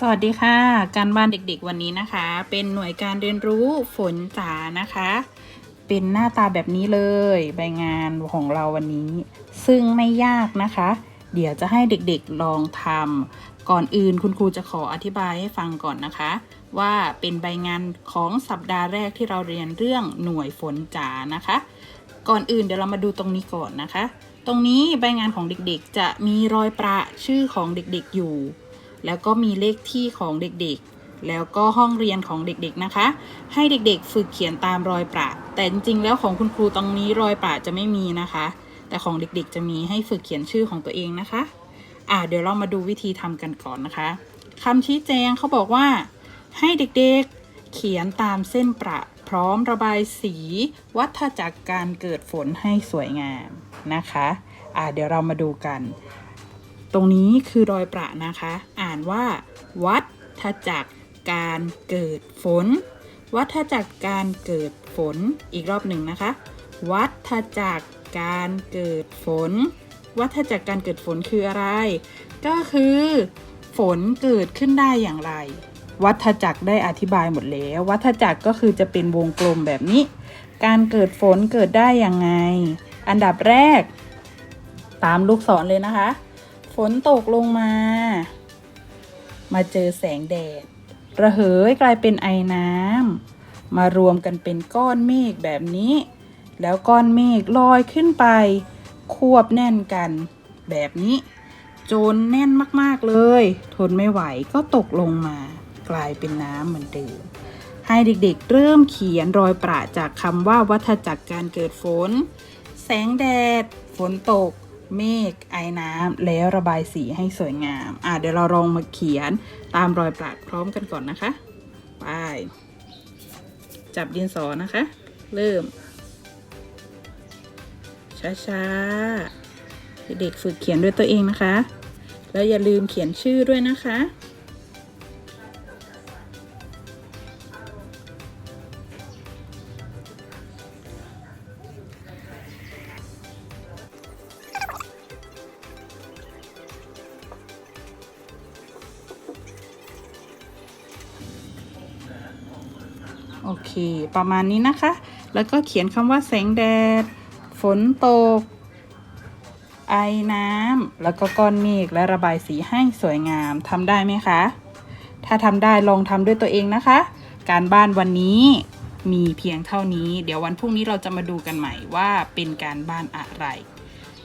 สวัสดีค่ะ การบ้านเด็กๆวันนี้นะคะ เป็นหน่วยการเรียนรู้ฝนจ๋านะคะ เป็นหน้าตาแบบนี้เลยใบงานของเราวันนี้ ซึ่งไม่ยากนะคะ เดี๋ยวจะให้เด็กๆลองทำก่อนอื่นคุณครูจะขออธิบายให้ฟังก่อนนะคะ ว่าเป็นใบงานของสัปดาห์แรกที่เราเรียนเรื่องหน่วยฝนจ๋านะคะ ก่อนอื่นเดี๋ยวเรามาดูตรงนี้ก่อนนะคะ ตรงนี้ใบงานของเด็กๆ จะมีรอยประชื่อของเด็กๆอยู่ แล้วก็มีเลขที่ของเด็กๆ แล้วก็ห้องเรียนของเด็กๆนะคะ ให้เด็กๆ ฝึกเขียนตามรอยประแต่จริงๆแล้วของคุณครูตรงนี้รอยประจะไม่มีนะคะ แต่ของเด็กๆ จะมีให้ฝึกเขียนชื่อของตัวเองนะคะอ่าเดี๋ยวเรามาดูวิธีทำกันก่อนนะคะคำชี้แจงเขาบอกว่า ให้เด็กๆเขียนตามเส้นประพร้อมระบายสีวัฏจักรการเกิดฝนให้สวยงามนะคะ อ่าเดี๋ยวเรามาดูกัน ตรงนี้คือรอยประนะคะ อ่านว่า วัฏจักรการเกิดฝน วัฏจักรการเกิดฝนอีกรอบหนึ่งนะคะ วัฏจักรการเกิดฝน วัฏจักรการเกิดฝนคืออะไร ก็คือ ฝนเกิดขึ้นได้อย่างไร วัฏจักรได้อธิบายหมดแล้ว วัฏจักรก็คือจะเป็นวงกลมแบบนี้ การเกิดฝนเกิดได้อยังไง อันดับแรก ตามลูกศรเลยนะคะ ฝนตกลงมา มาเจอแสงแดด ระเหยกลายเป็นไอน้ำมารวมกันเป็นก้อนเมฆแบบนี้ แล้วก้อนเมฆลอยขึ้นไป ควบแน่นกันแบบนี้ จนแน่นมากๆเลย ทนไม่ไหวก็ตกลงมา กลายเป็นน้ำเหมือนเดิมให้เด็กๆ เริ่มเขียนรอยประจากคำว่าวัฏจักรการเกิดฝน แสงแดด ฝนตก เมฆไอน้ำแล้วระบายสีให้สวยงาม อะเดี๋ยวเราลองมาเขียนตามรอยประพร้อมกันก่อนนะคะ ไป จับดินสอนะคะ เริ่ม ช้าๆ เด็กฝึกเขียนด้วยตัวเองนะคะ แล้วอย่าลืมเขียนชื่อด้วยนะคะ โอเค ประมาณนี้นะคะ แล้วก็เขียนคำว่าแสงแดด ฝนตก ไอน้ำแล้วก็ก้อนเมฆและระบายสีให้สวยงามทำได้ไหมคะ ถ้าทำได้ลองทำด้วยตัวเองนะคะ การบ้านวันนี้มีเพียงเท่านี้ เดี๋ยววันพรุ่งนี้เราจะมาดูกันใหม่ว่าเป็นการบ้านอะไร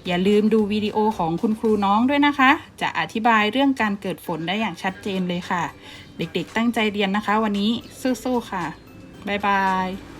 อย่าลืมดูวิดีโอของคุณครูน้องด้วยนะคะ จะอธิบายเรื่องการเกิดฝนได้อย่างชัดเจนเลยค่ะ เด็กๆตั้งใจเรียนนะคะ วันนี้สู้ๆค่ะ บ๊ายบาย